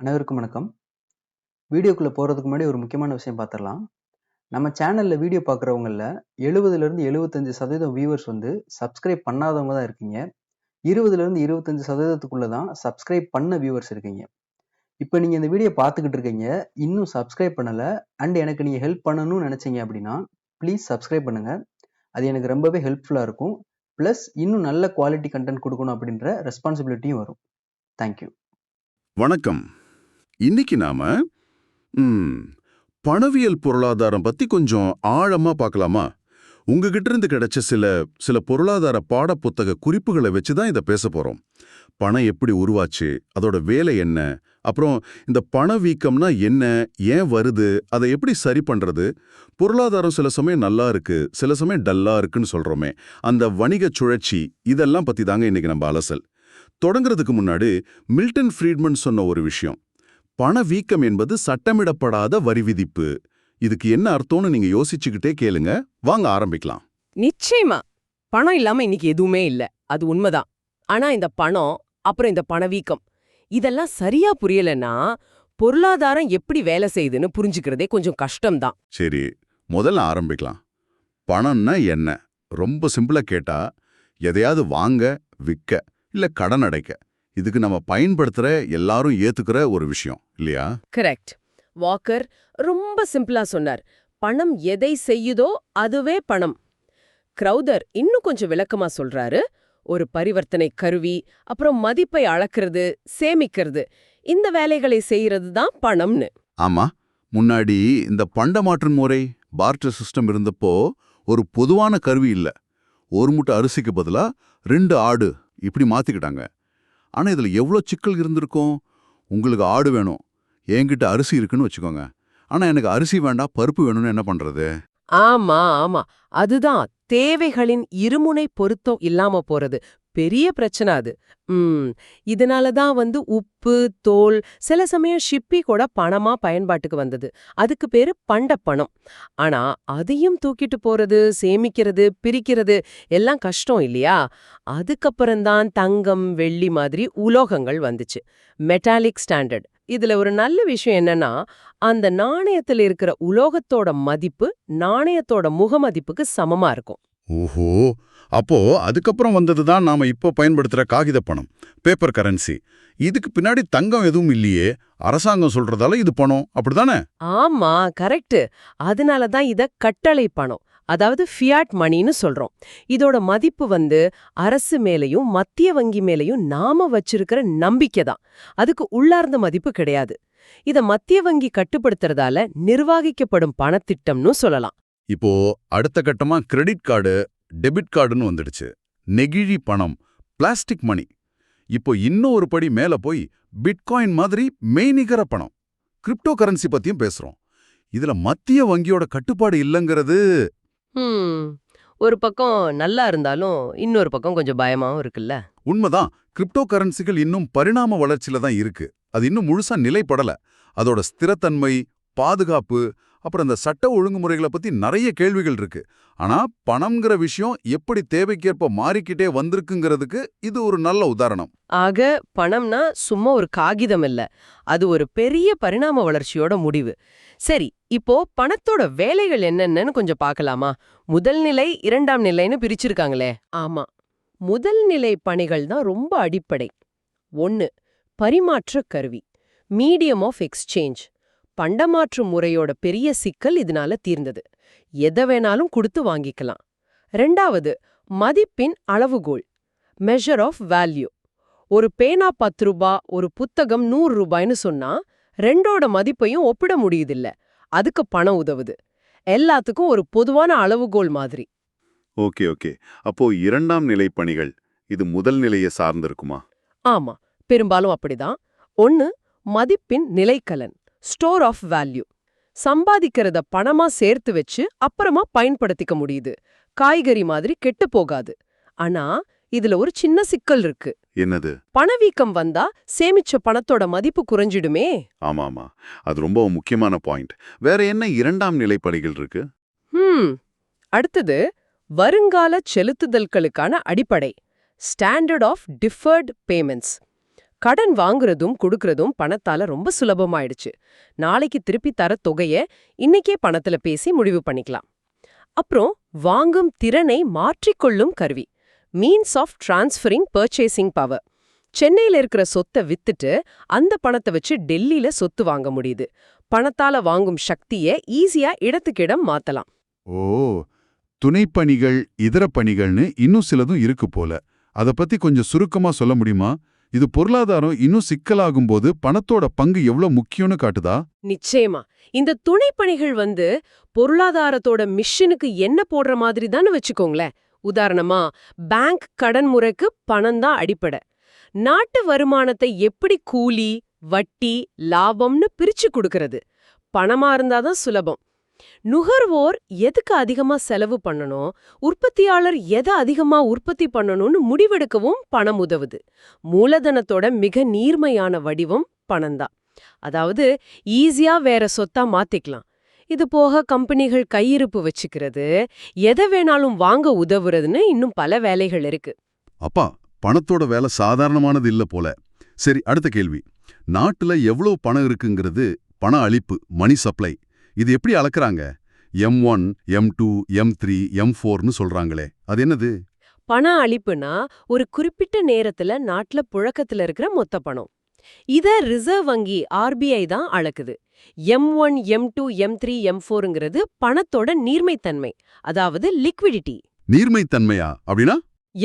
அனைவருக்கும் வணக்கம். வீடியோக்குள்ளே போகிறதுக்கு முன்னாடி ஒரு முக்கியமான விஷயம் பார்த்துடலாம் நம்ம சேனலில் வீடியோ பார்க்குறவங்களில் எழுபதுலேருந்து எழுபத்தஞ்சு சதவீதம் வியூவர்ஸ் வந்து சப்ஸ்கிரைப் பண்ணாதவங்க தான் இருக்கீங்க. இருபதுலேருந்து இருபத்தஞ்சு சதவீதத்துக்குள்ளே தான் சப்ஸ்கிரைப் பண்ண வியூவர்ஸ் இருக்கீங்க. இப்போ நீங்கள் இந்த வீடியோ பார்த்துக்கிட்டு இருக்கீங்க இன்னும் சப்ஸ்கிரைப் பண்ணலை அண்ட் எனக்கு நீங்கள் ஹெல்ப் பண்ணணும்னு நினச்சிங்க அப்படின்னா ப்ளீஸ் சப்ஸ்கிரைப் பண்ணுங்கள் அது எனக்கு ரொம்பவே ஹெல்ப்ஃபுல்லாக இருக்கும். ப்ளஸ் இன்னும் நல்ல குவாலிட்டி கண்டென்ட் கொடுக்கணும் அப்படின்ற ரெஸ்பான்சிபிலிட்டியும் வரும். தேங்க்யூ வணக்கம். இன்னைக்கு நாம பணவியல் பொருளாதாரம் பத்தி கொஞ்சம் ஆழமா பார்க்கலாமா உங்ககிட்ட இருந்து கிடைச்ச சில சில பொருளாதார பாடப்புத்தக குறிப்புகளை வச்சு தான் இதை பேச போறோம். பணம் எப்படி உருவாச்சு அதோட வேலை என்ன அப்புறம் இந்த பணவீக்கம்னா என்ன ஏன் வருது அதை எப்படி சரி பண்றது? பொருளாதாரம் சில சமயம் நல்லா இருக்கு சில சமயம் டல்லா இருக்குன்னு சொல்றோமே அந்த வணிக சுழற்சி இதெல்லாம் பத்தி தாங்க இன்னைக்கு நம்ம அலசல். தொடங்குறதுக்கு முன்னாடி மில்டன் ஃப்ரீட்மன் சொன்ன ஒரு விஷயம். பணவீக்கம் என்பது சட்டமிடப்படாத வரி விதிப்பு. இதுக்கு என்ன அர்த்தம்னு நீங்க யோசிச்சுக்கிட்டே கேளுங்க. வாங்க ஆரம்பிக்கலாம். நிச்சயமா. பணம் இல்லாம இன்னைக்கு எதுவுமே இல்ல. அது உண்மைதான். ஆனா இந்த பணம் அப்புறம் இந்த பணவீக்கம் இதெல்லாம் சரியா புரியலன்னா பொருளாதாரம் எப்படி வேலை செய்யுதுன்னு புரிஞ்சுக்கிறதே கொஞ்சம் கஷ்டம்தான். சரி முதல்ல ஆரம்பிக்கலாம். பணம்னா என்ன? ரொம்ப சிம்பிளா கேட்டா எதையாவது வாங்க விற்க இல்ல கடன் அடைக்க. இதுக்கு நம்ம பயன்படுத்துற எல்லாரும் ஏத்துக்கிற ஒரு விஷயம் இல்லையா? கரெக்ட் வாக்கர் ரொம்ப சிம்பிளா சொன்னார். பணம் எதை செய்யுதோ அதுவே பணம். கிரௌதர் இன்னும் கொஞ்சம் விளக்கமா சொல்றாரு. ஒரு பரிவர்த்தனை கருவி அப்புறம் மதிப்பை அளக்கிறது சேமிக்கிறது. இந்த வேலைகளை செய்யறது தான் பணம்னு. ஆமா. முன்னாடி இந்த பண்ட மாற்று முறை பார்ட்டர் சிஸ்டம் இருந்தப்போ ஒரு பொதுவான கருவி இல்ல. ஒரு மூட்டை அரிசிக்கு பதிலா ரெண்டு ஆடு இப்படி மாத்திக்கிட்டாங்க. ஆனா இதுல எவ்வளோ சிக்கல் இருந்திருக்கும்? உங்களுக்கு ஆடு வேணும். என்கிட்ட அரிசி இருக்குன்னு வச்சுக்கோங்க. ஆனா எனக்கு அரிசி வேண்டாம் பருப்பு வேணும்னு என்ன பண்றது? ஆமா ஆமா. அதுதான். தேவைகளின் இருமுனை பொருத்தம் இல்லாம போறது. பெரிய பிரச்சனை அது. ம். இதனால தான் வந்து உப்பு தோல் சில சமயம் ஷிப்பி கூட பணமா பயன்பாட்டுக்கு வந்தது. அதுக்கு பேரு பண்ட பணம் ஆனா அதையும் தூக்கிட்டு போறது சேமிக்கிறது பிரிக்கிறது எல்லாம் கஷ்டம் இல்லையா? அதுக்கப்புறம்தான் தங்கம் வெள்ளி மாதிரி உலோகங்கள் வந்துச்சு. மெட்டாலிக் ஸ்டாண்டர்ட் இதுல ஒரு நல்ல விஷயம் என்னன்னா அந்த நாணயத்துல இருக்கிற உலோகத்தோட மதிப்பு நாணயத்தோட முகமதிப்புக்கு சமமா இருக்கும். ஓஹோ! அப்போ அதுக்கப்புறம் வந்தது தான் நாம இப்போ பயன்படுத்துற காகித பணம் பேப்பர் கரன்சி இதுக்கு பின்னாடி தங்கம் எதுவும் இல்லையே அரசாங்கம் சொல்றதால இது பணம் அப்படிதானே ஆமா கரெக்ட் அதனால தான் இத கட்டளை பணம் அதாவது ஃபியாட் மணின்னு சொல்றோம். இதோட மதிப்பு வந்து அரசு மேலயும் மத்திய வங்கி மேலயும் நாம வச்சிருக்கிற நம்பிக்கை தான். அதுக்கு உள்ளார்ந்த மதிப்பு கிடையாது. இத மத்திய வங்கி கட்டுப்படுத்துறதால நிர்வாகிக்கப்படும் பணத்திட்டம்னு சொல்லலாம். இப்போ அடுத்த கட்டமா கிரெடிட் கார்டு டெபிட் கார்டுன்னு வந்துடுச்சு. நெகிழி பணம் பிளாஸ்டிக் மணி. இப்போ இன்னும் ஒரு படி மேல போய் பிட்காயின் மாதிரி மெய்நிகர பணம். கிரிப்டோ கரன்சி பத்தியும் பேசுறோம். இதுல மத்திய வங்கியோட கட்டுப்பாடு இல்லங்கிறது ஒரு பக்கம் நல்லா இருந்தாலும் இன்னொரு பக்கம் கொஞ்சம் பயமாவும் இருக்குல்ல? உண்மைதான். கிரிப்டோ கரன்சிகள் இன்னும் பரிணாம வளர்ச்சியில தான் இருக்கு. அது இன்னும் முழுசா நிலைப்படல. அதோட ஸ்திரத்தன்மை பாதுகாப்பு அப்புறம் இந்த சட்ட ஒழுங்குமுறைகளை பத்தி நிறைய கேள்விகள் இருக்கு. ஆனா பணம்ங்கிற விஷயம் எப்படி தேவைக்கேற்ப மாறிக்கிட்டே வந்திருக்குங்கிறதுக்கு இது ஒரு நல்ல உதாரணம். ஆக பணம்னா சும்மா ஒரு காகிதம் இல்ல. அது ஒரு பெரிய பரிணாம வளர்ச்சியோட முடிவு. சரி இப்போ பணத்தோட வேலைகள் என்னென்னு கொஞ்சம் பார்க்கலாமா? முதல் நிலை இரண்டாம் நிலைன்னு பிரிச்சிருக்காங்களே. ஆமா. முதல் நிலை பணிகள் தான் ரொம்ப அடிப்படை. ஒன்னு பரிமாற்ற கருவி. Medium of exchange. பண்டமாற்று முறையோட பெரிய சிக்கல் இதனால தீர்ந்தது. எதை வேணாலும் கொடுத்து வாங்கிக்கலாம். ரெண்டாவது மதிப்பின் அளவுகோல் மெஷர் ஆஃப் வேல்யூ ஒரு பேனா பத்து ரூபா ஒரு புத்தகம் நூறு ரூபாய்னு சொன்னா ரெண்டோட மதிப்பையும் ஒப்பிட முடியுதில்ல. அதுக்கு பணம் உதவுது. எல்லாத்துக்கும் ஒரு பொதுவான அளவுகோல் மாதிரி. Okay okay. அப்போ இரண்டாம் நிலை பணிகள் இது முதல் நிலையை சார்ந்திருக்குமா? ஆமா பெரும்பாலும் அப்படிதான். ஒன்னு மதிப்பின் நிலைக்கலன். Store of value. சம்பாதிக்கிறத பணமா சேர்த்து வச்சு அப்புறமா பயன்படுத்திக்க முடியுது. காய்கறி மாதிரி கெட்டு போகாது. ஆனா இதுல ஒரு சின்ன சிக்கல் இருக்கு. என்னது? பணவீக்கம் வந்தா சேமிச்ச பணத்தோட மதிப்பு குறைஞ்சிடுமே. ஆமா ஆமா அது ரொம்ப முக்கியமான பாயிண்ட். வேற என்ன இரண்டாம் நிலை பணிகள் இருக்கு? ஹம். அடுத்தது வருங்கால செலுத்துதல்களுக்கான அடிப்படை. Standard of deferred payments. கடன் வாங்குறதும் கொடுக்கறதும் பணத்தால ரொம்ப சுலபமாயிடுச்சு. நாளைக்கு திருப்பி தர தொகைய இன்னைக்கே பணத்துல பேசி முடிவு பண்ணிக்கலாம். அப்புறம் வாங்கும் திறனை மாற்றிக்கொள்ளும் கருவி. Means of transferring purchasing power சென்னையில இருக்கிற சொத்தை வித்துட்டு அந்த பணத்தை வச்சு டெல்லியில சொத்து வாங்க முடியுது. பணத்தால வாங்கும் சக்திய ஈஸியா இடத்துக்கிடம் மாத்தலாம். ஓ துணைப்பணிகள் இதர பணிகள்னு இன்னும் சிலதும் இருக்கு போல. அத பத்தி கொஞ்சம் சுருக்கமா சொல்ல முடியுமா? இது பொருளாதாரம் இன்னும் சிக்கலாகும் போது பணத்தோட பங்கு எவ்வளவு முக்கியம்னு காட்டுதா? நிச்சயமா. இந்த துணைப்பணிகள் வந்து பொருளாதாரத்தோட மிஷனுக்கு என்ன போடுற மாதிரி தானே வச்சுக்கோங்களேன். உதாரணமா பேங்க் கடன் முறைக்கு பணம் தான் அடிப்படை. நாட்டு வருமானத்தை எப்படி கூலி வட்டி லாபம்னு பிரிச்சு கொடுக்கறது? பணமா இருந்தாதான் சுலபம். நுகர்வோர் எதுக்கு அதிகமா செலவு பண்ணணும்? உற்பத்தியாளர் எதை அதிகமா உற்பத்தி பண்ணணும்னு முடிவெடுக்கவும் பணம் உதவுது. மூலதனத்தோட மிக நீர்மையான வடிவம் பணம்தான் அதாவது ஈஸியா வேற சொத்தா மாத்திக்கலாம். இது போக கம்பெனிகள் கையிருப்பு வச்சுக்கிறது எதை வேணாலும் வாங்க உதவுறதுன்னு இன்னும் பல வேலைகள் இருக்கு. அப்பா பணத்தோட வேலை சாதாரணமானது இல்ல போல. சரி அடுத்த கேள்வி. நாட்டுல எவ்வளவு பணம் இருக்குங்கிறது பண அளிப்பு மணி சப்ளை இது எப்படி அளக்குறாங்க? M one M two M three M ஃபோர்னு சொல்றாங்களே. அது என்னது? பண அளிப்புனா ஒரு குறிப்பிட்ட நேரத்துல நாட்டுல புழக்கத்துல இருக்கிற மொத்த பணம். இத ரிசர்வ் வங்கி ஆர்பிஐ தான் அளக்குது. M one M two M three M ஃபோருங்கிறது பணத்தோட நீர்மைத்தன்மை அதாவது லிக்விடிட்டி நீர்மைத்தன்மையா? அப்படின்னா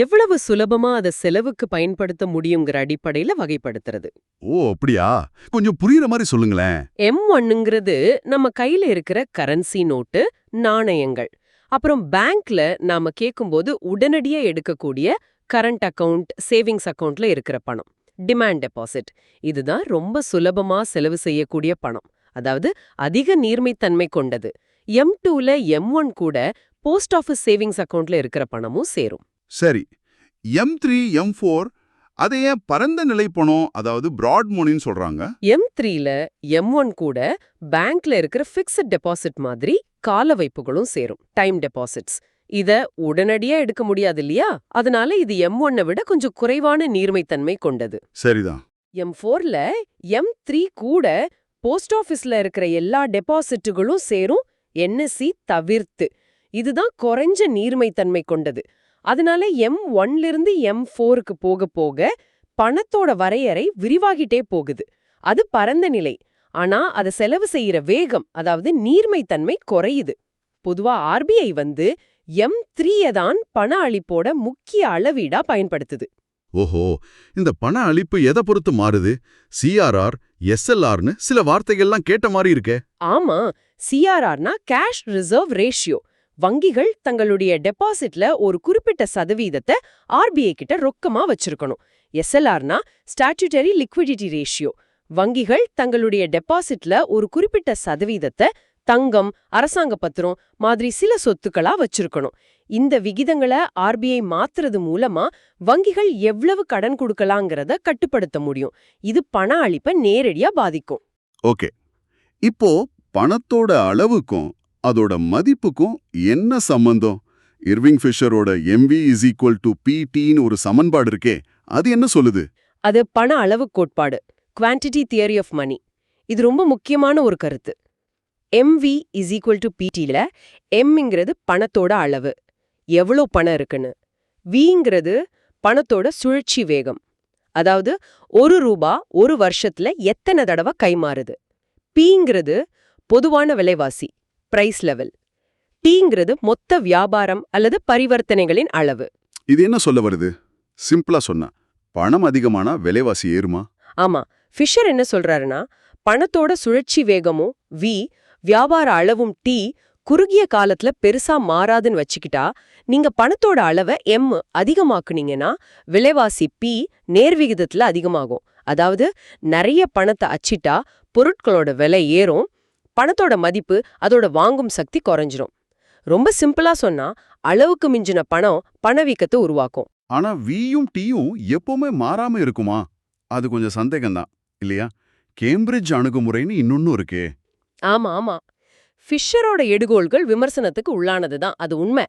எவ்வளவு சுலபமா அதை செலவுக்கு பயன்படுத்த முடியுங்கிற அடிப்படையில வகைப்படுத்துறது. ஓ அப்படியா? கொஞ்சம் புரியுற மாதிரி சொல்லுங்களேன். எம் ஒன்னுங்கிறது நம்ம கையில இருக்கிற கரன்சி நோட்டு நாணயங்கள். அப்புறம் பேங்க்ல நாம கேட்கும்போது உடனடியா எடுக்கக்கூடிய கரண்ட் அக்கவுண்ட் சேவிங்ஸ் அக்கவுண்ட்ல இருக்கிற பணம். டிமாண்ட் டெபாசிட் இதுதான் ரொம்ப சுலபமா செலவு செய்யக்கூடிய பணம். அதாவது அதிக நீர்மைத்தன்மை கொண்டது. எம் டூல எம் ஒன் கூட போஸ்ட் ஆஃபீஸ் சேவிங்ஸ் அக்கவுண்ட்ல இருக்கிற பணமும் சேரும். சரி எம் த்ரீ எம் ஃபோர் அதை ஏன் பரந்த நிலை பணம் அதாவது பிராட் மோனின்னு சொல்றாங்க? எம் த்ரீல எம் ஒன் கூட பேங்க்ல இருக்கிற ஃபிக்ஸட் டெபாசிட் மாதிரி கால வைப்புகளும் சேரும் டைம் டெபாசிட்ஸ் இத உடனடியா எடுக்க முடியாது இல்லையா? அதனால இது எம் ஒன்னை விட கொஞ்சம் குறைவான நீர்மைத்தன்மை கொண்டது. சரிதான். எம் ஃபோர்ல எம் த்ரீ கூட போஸ்ட் ஆஃபீஸ்ல இருக்கிற எல்லா டெபாசிட்டுகளும் சேரும் என்எஸ்சி தவிர்த்து. இதுதான் குறைஞ்ச நீர்மைத்தன்மை கொண்டது. அதனால எம் ஒன்லிருந்து எம் ஃபோருக்கு போக போக பணத்தோட வரையறை விரிவாகிட்டே போகுது. அது பரந்த நிலை. ஆனா அத செலவு செய்யற வேகம் அதாவது நீர்மைத்தன்மை குறையுது. பொதுவா ஆர்பிஐ வந்து எம் த்ரீய தான் பண அளிப்போட முக்கிய அளவீடா பயன்படுத்துது. ஓஹோ இந்த பண அளிப்பு எதை பொறுத்து மாறுது? சிஆர்ஆர் எஸ்எல்ஆர்னு சில வார்த்தைகள்லாம் கேட்ட மாதிரி இருக்கே. ஆமா சிஆர்ஆர்னா கேஷ் ரிசர்வ் ரேஷியோ வங்கிகள் தங்களுடைய டெபாசிட்ல ஒரு குறிப்பிட்ட சதவீதத்தை ஆர்பிஐ கிட்ட ரொக்கமா வச்சிருக்கணும். எஸ்எல்ஆர்னா ஸ்டாட்யூட்டரி லிக்விடிட்டி ரேஷியோ. வங்கிகள் தங்களுடைய டெபாசிட்ல ஒரு குறிப்பிட்ட சதவீதத்தை தங்கம் அரசாங்க பத்திரம் மாதிரி சில சொத்துக்களா வச்சிருக்கணும். இந்த விகிதங்களை ஆர்பிஐ மாத்துறது மூலமா வங்கிகள் எவ்வளவு கடன் கொடுக்கலாங்கிறத கட்டுப்படுத்த முடியும். இது பண அளிப்பை நேரடியா பாதிக்கும். ஓகே. இப்போ பணத்தோட அளவுக்கும் அதோட மதிப்புக்கும் என்ன சம்பந்தம்? இர்விங் ஃபிஷரோட எம்வி இஸ் ஈக்குவல் டு பிடின்னு ஒரு சமன்பாடு இருக்கே அது என்ன சொல்லுது? அது பண அளவு கோட்பாடு குவான்டிட்டி தியரி ஆஃப் மணி இது ரொம்ப முக்கியமான ஒரு கருத்து. எம்வி இஸ் ஈக்குவல் டு பிடில எம்ங்கிறது பணத்தோட அளவு. எவ்வளோ பணம் இருக்குன்னு? விங்கிறது பணத்தோட சுழற்சி வேகம். அதாவது ஒரு ரூபா ஒரு வருஷத்துல எத்தனை தடவை கைமாறுது? பிங்கிறது பொதுவான விலைவாசி. பிரைஸ் லெவல் டீங்கிறது மொத்த வியாபாரம் அல்லது பரிவர்த்தனைகளின் அளவு. இது என்ன சொல்ல வருது? சிம்பிளா சொன்னா பணம் அதிகமானா விலைவாசி ஏறுமா? ஆமா ஃபிஷர் என்ன சொல்றாருன்னா பணத்தோட சுழற்சி வேகமும் வி வியாபார அளவும் டி குறுகிய காலத்துல பெருசா மாறாதுன்னு வச்சுக்கிட்டா நீங்க பணத்தோட அளவை எம் அதிகமாக்குனீங்கன்னா விலைவாசி பி நேர்விகிதத்துல அதிகமாகும். அதாவது நிறைய பணத்தை அச்சிட்டா பொருட்களோட விலை ஏறும் பணத்தோட மதிப்பு அதோட வாங்கும் சக்தி குறைஞ்சிரும். ரொம்ப சிம்பிளா சொன்னா அளவுக்கு மிஞ்சின பணம் பணவீக்கத்தை உருவாக்கும். ஆனா வியும் டியும் எப்பவுமே மாறாம இருக்குமா? அது கொஞ்சம் சந்தேகம்தான் இல்லையா? கேம்பிரிட்ஜ் அணுகுமுறைன்னு இன்னொன்னு இருக்கே. ஆமா ஆமா. ஃபிஷரோட எடுகோள்கள் விமர்சனத்துக்கு உள்ளானது தான் அது உண்மை.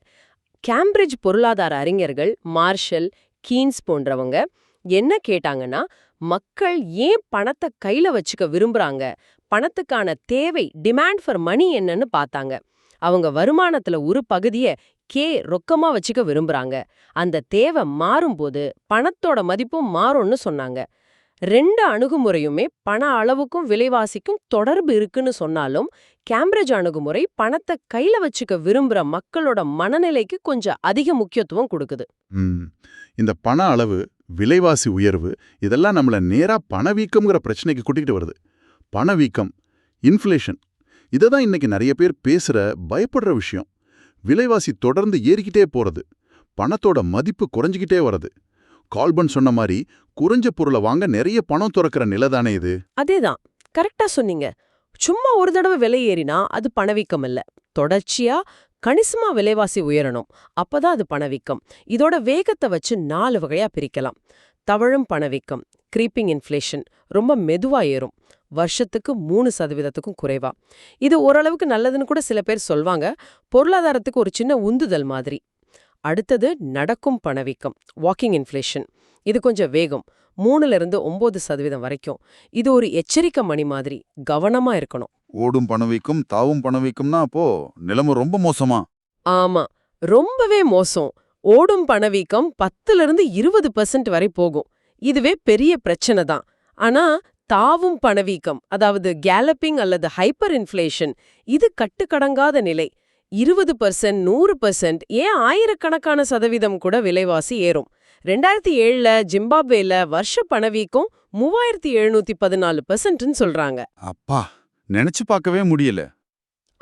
கேம்பிரிட்ஜ் பொருளாதார அறிஞர்கள் மார்ஷல் கீன்ஸ் போன்றவங்க என்ன கேட்டாங்கன்னா மக்கள் ஏன் பணத்தை கையில வச்சுக்க விரும்புறாங்க? பணத்துக்கான தேவை டிமாண்ட் ஃபார் மணி என்னன்னு பார்த்தாங்க. அவங்க வருமானத்துல ஒரு பகுதிய கே ரொக்கமா வச்சுக்க விரும்புறாங்க. அந்த தேவை மாறும்போது பணத்தோட மதிப்பும் மாறும்னு சொன்னாங்க. ரெண்டு அணுகுமுறையுமே பண அளவுக்கும் விலைவாசிக்கும் தொடர்பு இருக்குன்னு சொன்னாலும் கேம்பிரிட்ஜ் அணுகுமுறை பணத்தை கையில வச்சுக்க விரும்புற மக்களோட மனநிலைக்கு கொஞ்சம் அதிக முக்கியத்துவம் கொடுக்குது. இந்த பண அளவு விலைவாசி உயர்வு இதெல்லாம் நம்மள நேரா பணவீக்கம்ங்கிற பிரச்சனைக்கு கூட்டிகிட்டு வருது. பணவீக்கம் இன்ஃப்ளேஷன் இதை தான் இன்னைக்கு நிறைய பேர் பேசுற பயப்படுற விஷயம். விலைவாசி தொடர்ந்து ஏறிக்கிட்டே போறது பணத்தோட மதிப்பு குறைஞ்சிக்கிட்டே வருது கால்பன் சொன்ன மாதிரி குறைஞ்ச பொருளை வாங்க நிறைய பணம் துறக்கிற நிலை தானே இது? அதேதான். கரெக்டா சொன்னீங்க. சும்மா ஒரு தடவை விலை ஏறினா அது பணவீக்கம் இல்ல. தொடர்ச்சியா கணிசமா விலைவாசி உயரணும். அப்பதான் அது பணவீக்கம். இதோட வேகத்தை வச்சு நாலு வகையா பிரிக்கலாம். தவழும் பணவீக்கம் க்ரீப்பிங் இன்ஃப்ளேஷன் ரொம்ப மெதுவா ஏறும். வருஷத்துக்கு மூணு சதவீதத்துக்கும் குறைவா. இது ஓரளவுக்கு நல்லதுன்னு கூட சில பேர் சொல்வாங்க. பொருளாதாரத்துக்கு ஒரு சின்ன உந்துதல் மாதிரி. அடுத்தது நடக்கும் பணவீக்கம் வாக்கிங் இன்ஃப்ளேஷன் இது கொஞ்சம் வேகம். மூணுல இருந்து ஒன்பது சதவீதம் வரைக்கும். இது ஒரு எச்சரிக்கை மணி மாதிரி கவனமா இருக்கணும். ஓடும் பணவீக்கம் தாவும் பணவீக்கம்னா அப்போ நிலைமை ரொம்ப மோசமா? ஆமா. ரொம்பவே மோசம். ஓடும் பணவீக்கம் பத்துல இருந்து இருபது பர்சன்ட் வரை போகும். இதுவே பெரிய பிரச்சனை தான். ஆனா தாவும் பணவீக்கம் அதாவது கேலப்பிங் அல்லது ஹைப்பர் இன்ஃப்ளேஷன் இது கட்டுக்கடங்காத நிலை. இருபது பர்சன்ட் நூறு பர்சன்ட் ஏன் ஆயிரக்கணக்கான சதவீதம் கூட விலைவாசி ஏறும். ரெண்டாயிரத்தி ஏழுல ஜிம்பாப்வேல வருஷ பணவீக்கம் மூவாயிரத்தி எழுநூத்தி பதினாலு பர்சன்ட்னு சொல்றாங்க. அப்பா நினைச்சு பார்க்கவே முடியல.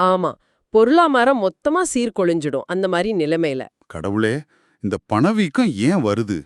ஆமா பொருளாதாரம் மொத்தமா சீர்கொழிஞ்சிடும் அந்த மாதிரி நிலைமையில. கடவுளே இந்த பணவீக்கம் ஏன் வருது?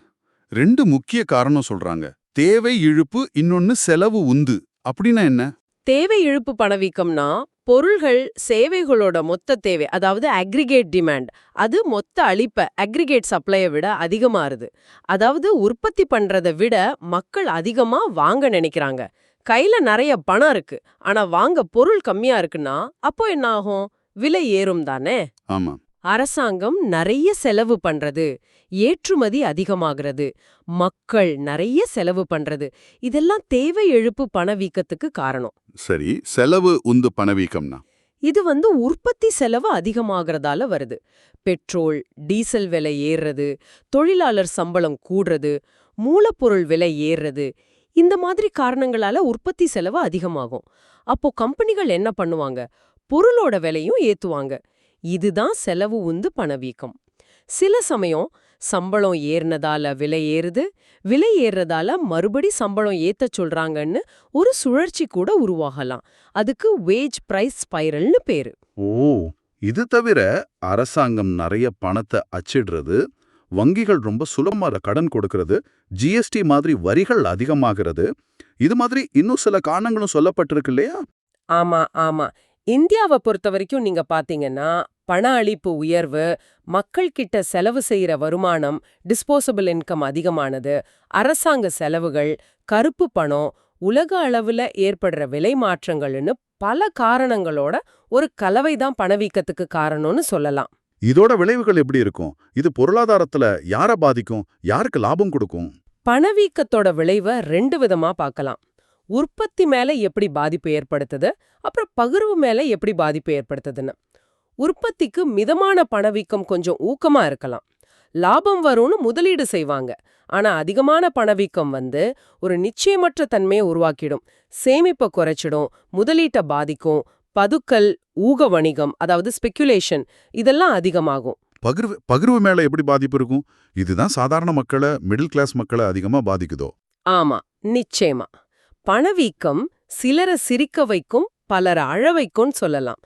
ரெண்டு முக்கிய காரணம் சொல்றாங்க. தேவை இழுப்பு இன்னொன்னு செலவு உந்து. அப்படின்னா என்ன? தேவை இழுப்பு பணவீக்கம்னா பொருள்கள் சேவைகளோட மொத்த தேவை அதாவது அக்ரிகேட் டிமாண்ட் அது மொத்த அளிப்ப அக்ரிகேட் சப்ளையை விட அதிகமாறுது. அதாவது உற்பத்தி பண்றதை விட மக்கள் அதிகமா வாங்க நினைக்கிறாங்க. கையில நிறைய பணம் இருக்கு. ஆனா வாங்க பொருள் கம்மியா இருக்குன்னா அப்போ என்ன ஆகும் விலை ஏறும் தானே? ஆமா அரசாங்கம் நிறைய செலவு பண்றது ஏற்றுமதி அதிகமாகிறது மக்கள் நிறைய செலவு பண்றது. இதெல்லாம் தேவை எழுப்பு பணவீக்கத்துக்கு காரணம். சரி செலவு உந்து பணவீக்கம்னா இது வந்து உற்பத்தி செலவு அதிகமாகறதால வருது. பெட்ரோல் டீசல் விலை ஏறுறது தொழிலாளர் சம்பளம் கூடுறது மூலப்பொருள் விலை ஏறுறது. இந்த மாதிரி காரணங்களால உற்பத்தி செலவு அதிகமாகும். அப்போ கம்பெனிகள் என்ன பண்ணுவாங்க? பொருளோட விலையும் ஏத்துவாங்க. இதுதான் செலவு உந்து பணவீக்கம். சில சமயம் சம்பளம் ஏறினதால விலை ஏறுது விலை ஏறுறதால மறுபடி சம்பளம் ஏத்தச் சொல்றாங்கன்னு ஒரு சுழற்சி கூட உருவாகலாம். அதுக்கு வேஜ் பிரைஸ் ஸ்பைரல்னு பேரு. ஓ இது தவிர அரசாங்கம் நிறைய பணத்தை அச்சிடுறது வங்கிகள் ரொம்ப சுலபமா கடன் கொடுக்கறது ஜிஎஸ்டி மாதிரி வரிகள் அதிகமாகிறது இது மாதிரி இன்னும் சில காரணங்களும் சொல்லப்பட்டிருக்கு இல்லையா? ஆமா ஆமா. இந்தியாவை பொறுத்த வரைக்கும் நீங்க பாத்தீங்கன்னா பண அளிப்பு உயர்வு மக்கள் கிட்ட செலவு செய்யற வருமானம் டிஸ்போசபிள் இன்கம் அதிகமானது அரசாங்க செலவுகள் கருப்பு பணம் உலக அளவுல ஏற்படுற விலை மாற்றங்கள்னு பல காரணங்களோட ஒரு கலவை தான் பணவீக்கத்துக்கு காரணம்னு சொல்லலாம். இதோட விளைவுகள் எப்படி இருக்கும்? இது பொருளாதாரத்துல யார பாதிக்கும்? யாருக்கு லாபம் கொடுக்கும்? பணவீக்கத்தோட விளைவை ரெண்டு விதமா பார்க்கலாம் உற்பத்தி மேல எப்படி பாதிப்பு ஏற்படுத்துது? அப்புறம் பகிர்வு மேல எப்படி பாதிப்பு ஏற்படுத்துதுன்னு. உற்பத்திக்கு மிதமான பணவீக்கம் கொஞ்சம் ஊக்கமா இருக்கலாம். லாபம் வரும்னு முதலீடு செய்வாங்க. ஆனா அதிகமான பணவீக்கம் வந்து ஒரு நிச்சயமற்ற தன்மையை உருவாக்கிடும். சேமிப்பை குறைச்சிடும் முதலீட்டை பாதிக்கும் பதுக்கல் ஊக வணிகம் அதாவது ஸ்பெக்குலேஷன் இதெல்லாம் அதிகமாகும். பகிர்வு பகிர்வு மேல எப்படி பாதிப்பு இருக்கும்? இதுதான் சாதாரண மக்களை மிடில் கிளாஸ் மக்களை அதிகமா பாதிக்குதோ? ஆமா நிச்சயமா. பணவீக்கம் சிலரை சிரிக்க வைக்கும் பலரை அழ வைக்கும்னு சொல்லலாம்.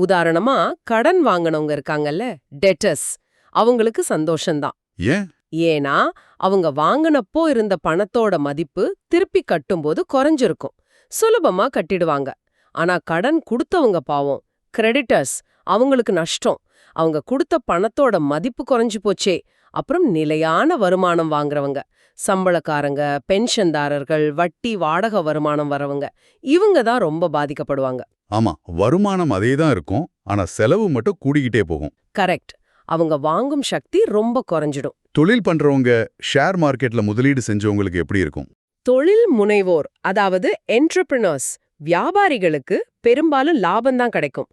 உதாரணமா கடன் வாங்கினவங்க இருக்காங்கல்ல டெட்டர்ஸ் அவங்களுக்கு சந்தோஷம்தான். ஏன்? ஏன்னா அவங்க வாங்கினப்போ இருந்த பணத்தோட மதிப்பு திருப்பி கட்டும்போது குறைஞ்சிருக்கும். சுலபமா கட்டிடுவாங்க. ஆனா கடன் கொடுத்தவங்க பாவம். கிரெடிட்டர்ஸ் அவங்களுக்கு நஷ்டம். அவங்க கொடுத்த பணத்தோட மதிப்பு குறைஞ்சு போச்சே. அப்புறம் நிலையான வருமானம் வாங்குறவங்க. சம்பளக்காரங்க பென்ஷன்தாரர்கள் வட்டி வாடகை வருமானம் வரவங்க. இவங்க தான் ரொம்ப பாதிக்கப்படுவாங்க. ஆமா வருமானம் அதே தான் இருக்கும் ஆனா செலவு மட்டும் கூடிக்கிட்டே போகும். கரெக்ட். அவங்க வாங்கும் சக்தி ரொம்ப குறைஞ்சிடும். தொழில் பண்றவங்க ஷேர் மார்க்கெட்ல முதலீடு செஞ்சவங்களுக்கு எப்படி இருக்கும்? தொழில் முனைவோர் அதாவது என்டர்பிரினர்ஸ் வியாபாரிகளுக்கு பெரும்பாலும் லாபம்தான் கிடைக்கும்.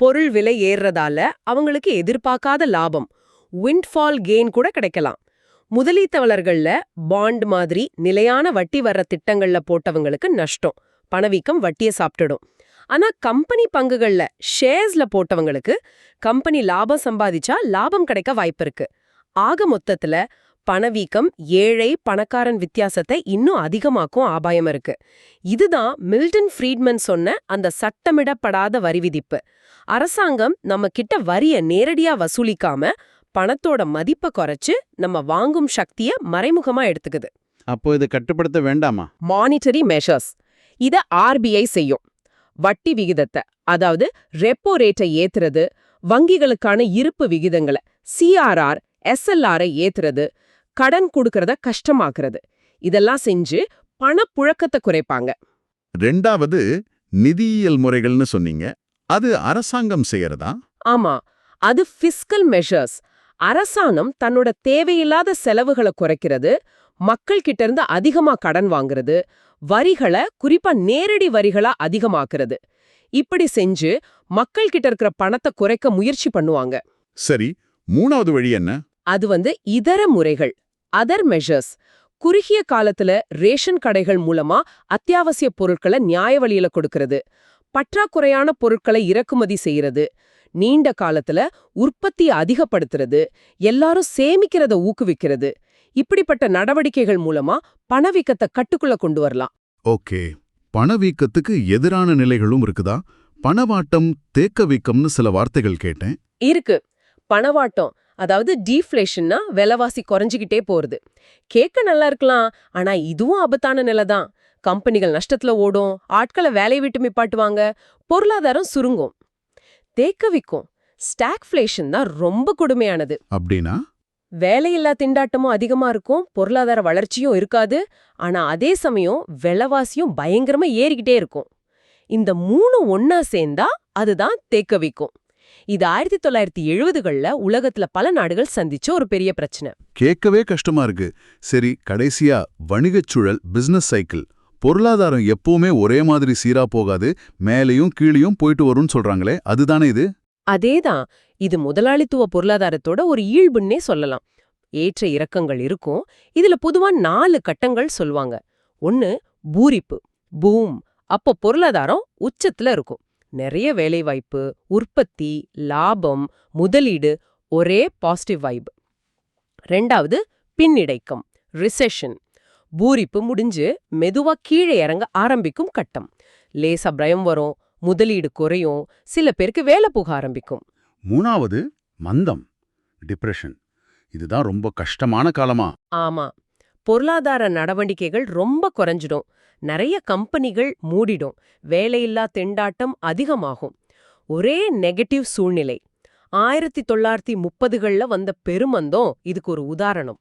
பொருள் விலை ஏறுறதால அவங்களுக்கு எதிர்பார்க்காத லாபம் விண்ட்ஃபால் கெயின் கூட கிடைக்கலாம். முதலீட்டாளர்கள்ல பாண்ட் மாதிரி நிலையான வட்டி வர்ற திட்டங்கள்ல போட்டவங்களுக்கு நஷ்டம் பணவீக்கம் வட்டியை சாப்பிட்டுடும். ஆனா கம்பெனி பங்குகள்ல ஷேர்ஸ்ல போட்டவங்களுக்கு கம்பெனி லாபம் சம்பாதிச்சா லாபம் கிடைக்க வாய்ப்பு இருக்கு. ஆக மொத்தத்துல பணவீக்கம் ஏழை பணக்காரன் வித்தியாசத்தை இன்னும் அதிகமாக்கும் ஆபாயம் இருக்கு. இதுதான் மில்டன் ஃப்ரீட்மன் சொன்ன அந்த சட்டமிடப்படாத வரி விதிப்பு. அரசாங்கம் நம்ம கிட்ட வரிய நேரடியா வசூலிக்காம பணத்தோட மதிப்பை குறைச்சு நம்ம வாங்கும் சக்திய மறைமுகமா எடுத்துக்குது. அப்போ இது கட்டுப்படுத்த வேண்டாமா? மானிட்டரி மெஷர்ஸ் இத ஆர்பிஐ செய்யும். வட்டி விகிதத்தை அதாவது ரெப்போ ரேட்டை ஏத்துறது வங்கிகளுக்கான இருப்பு விகிதங்களை சிஆர்ஆர் எஸ்எல்ஆரை ஏத்துறது கடன் கொடுக்கறத கஷ்டமாக்குறது. இதெல்லாம் செஞ்சு பணப்புழக்கத்தை குறைப்பாங்க. ரெண்டாவது நிதியியல் முறைகள்னு சொன்னீங்க. அது அரசாங்கம் செய்யறதா? ஆமா. அது ஃபிஸ்கல் மெஷர்ஸ் அரசாங்கம் தன்னோட தேவையில்லாத செலவுகளை குறைக்கிறது மக்கள் கிட்ட இருந்து அதிகமா கடன் வாங்குறது வரிகளை குறிப்பா நேரடி வரிகளா அதிகமாக்குறது. இப்படி செஞ்சு மக்கள் கிட்ட இருக்கிற பணத்தை குறைக்க முயற்சி பண்ணுவாங்க. சரி மூணாவது வழி என்ன? அது வந்து இதர முறைகள் அதர் மெஷர்ஸ் குறுகிய காலத்துல ரேஷன் கடைகள் மூலமா அத்தியாவசிய பொருட்களை நியாய வழியில கொடுக்கறது. பற்றாக்குறையான பொருட்களை இறக்குமதி செய்யறது. நீண்ட காலத்துல உற்பத்தியை அதிகப்படுத்துறது. எல்லாரும் சேமிக்கிறத ஊக்குவிக்கிறது. இப்படிப்பட்ட நடவடிக்கைகள் மூலமா பணவீக்கத்தை கட்டுக்குள்ள கொண்டு வரலாம். ஓகே. பணவீக்கத்துக்கு எதிரான நிலைகளும் இருக்குதா? பணவாட்டம் தேக்க வீக்கம்னு சில வார்த்தைகள் கேட்டேன். இருக்கு. பணவாட்டம் அதாவது டீஃப்ளேஷன்னா விலைவாசி குறைஞ்சிக்கிட்டே போறது. கேட்க நல்லா இருக்கலாம் ஆனா இதுவும் ஆபத்தான நிலை தான் கம்பெனிகள் நஷ்டத்துல ஓடும் ஆட்களை வேலையை விட்டு மிப்பாட்டுவாங்க பொருளாதாரம் சுருங்கும். தேக்கவிக்கும் ஸ்டாக்ஃப்ளேஷன் தான் ரொம்ப கொடுமையானது. அப்படின்னா? வேலையில்லா திண்டாட்டமும் அதிகமா இருக்கும் பொருளாதார வளர்ச்சியும் இருக்காது ஆனா அதே சமயம் விலைவாசியும் பயங்கரமா ஏறிக்கிட்டே இருக்கும். இந்த மூணு ஒன்னா சேர்ந்தா அதுதான் தேக்கவிக்கும். இது ஆயிரத்தி தொள்ளாயிரத்தி எழுபதுகள்ல உலகத்துல பல நாடுகள் சந்திச்ச ஒரு பெரிய பிரச்சனை. கேட்கவே கஷ்டமா இருக்கு. சரி கடைசியா வணிகச் சூழல் பிசினஸ் சைக்கிள் பொருளாதாரம் எப்பவுமே ஒரே மாதிரி சீரா போகாது மேலையும் கீழையும் போயிட்டு வரும்னு சொல்றாங்களே அதுதானே இது? அதேதான் இது முதலாளித்துவ பொருளாதாரத்தோட ஒரு ஈழ்புன்னே சொல்லலாம். ஏற்ற இறக்கங்கள் இருக்கும். இதுல பொதுவா நாலு கட்டங்கள் சொல்லுவாங்க ஒன்னு பூரிப்பு பூம் அப்போ பொருளாதாரம் உச்சத்துல இருக்கும். நிறைய வேலைவாய்ப்பு உற்பத்தி லாபம் முதலீடு ஒரே பாசிட்டிவ் வைப் ரெண்டாவது பின்னிடைக்கம் ரிசெஷன் பூரிப்பு முடிஞ்சு மெதுவா கீழே இறங்க ஆரம்பிக்கும் கட்டம். லேசா பயம் வரும். முதலீடு குறையும் சில பேருக்கு வேலை போக ஆரம்பிக்கும். மூணாவது மந்தம் டிப்ரெஷன் இதுதான் ரொம்ப கஷ்டமான காலமா? ஆமா. பொருளாதார நடவடிக்கைகள் ரொம்ப குறைஞ்சிடும். நிறைய கம்பெனிகள் மூடிடும். வேலையில்லா திண்டாட்டம் அதிகமாகும். ஒரே நெகட்டிவ் சூழ்நிலை. ஆயிரத்தி தொள்ளாயிரத்தி முப்பதுகள்ல வந்த பெருமந்தம் இதுக்கு ஒரு உதாரணம்.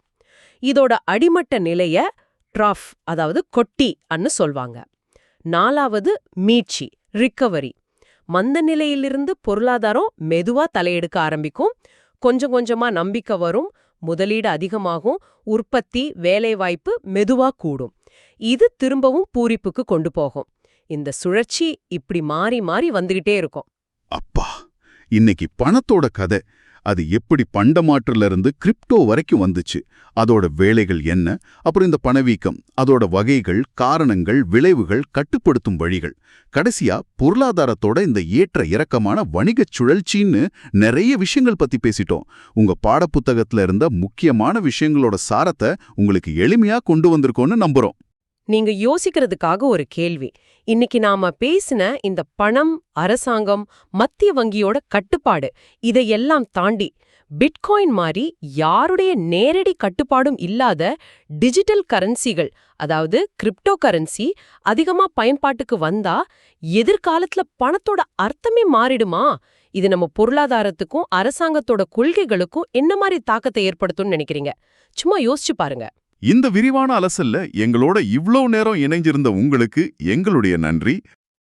இதோட அடிமட்ட நிலைய ட்ராஃப் அதாவது கொட்டி அன்னு சொல்வாங்க. நாலாவது மீட்சி. ரிக்கவரி மந்த நிலையிலிருந்து பொருளாதாரம் மெதுவா தலையெடுக்க ஆரம்பிக்கும். கொஞ்சம் கொஞ்சமா நம்பிக்கை வரும் முதலீடு அதிகமாகும் உற்பத்தி வேலைவாய்ப்பு மெதுவா கூடும். இது திரும்பவும் பூரிப்புக்கு கொண்டு போகும். இந்த சுழற்சி இப்படி மாறி மாறி வந்துகிட்டே இருக்கும். அப்பா இன்னைக்கு பணத்தோட கதை. அது எப்படி பண்டமாற்றுல இருந்து கிரிப்டோ வரைக்கும் வந்துச்சு? அதோட வேலைகள் என்ன? அப்புறம் இந்த பணவீக்கம் அதோட வகைகள் காரணங்கள் விளைவுகள் கட்டுப்படுத்தும் வழிகள். கடைசியா பொருளாதாரத்தோட இந்த ஏற்ற இறக்கமான வணிகச் சுழற்சின்னு நிறைய விஷயங்கள் பத்தி பேசிட்டோம். உங்க பாடப்புத்தகத்துல இருந்த முக்கியமான விஷயங்களோட சாரத்தை உங்களுக்கு எளிமையா கொண்டு வந்திருக்கோம்னு நம்புறோம். நீங்க யோசிக்கிறதுக்காக ஒரு கேள்வி. இன்னைக்கு நாம பேசின இந்த பணம் அரசாங்கம் மத்திய வங்கியோட கட்டுப்பாடு இதையெல்லாம் தாண்டி பிட்காயின் மாதிரி யாருடைய நேரடி கட்டுப்பாடும் இல்லாத டிஜிட்டல் கரன்சிகள் அதாவது கிரிப்டோ கரன்சி அதிகமா பயன்பாட்டுக்கு வந்தா எதிர்காலத்துல பணத்தோட அர்த்தமே மாறிடுமா? இது நம்ம பொருளாதாரத்துக்கும் அரசாங்கத்தோட கொள்கைகளுக்கும் என்ன மாதிரி தாக்கத்தை ஏற்படுத்தும்னு நினைக்கிறீங்க? சும்மா யோசிச்சு பாருங்க. இந்த விரிவான அலசல்ல எங்களோட இவ்ளோ நேரம் இணைஞ்சிருந்த உங்களுக்கு எங்களுடைய நன்றி.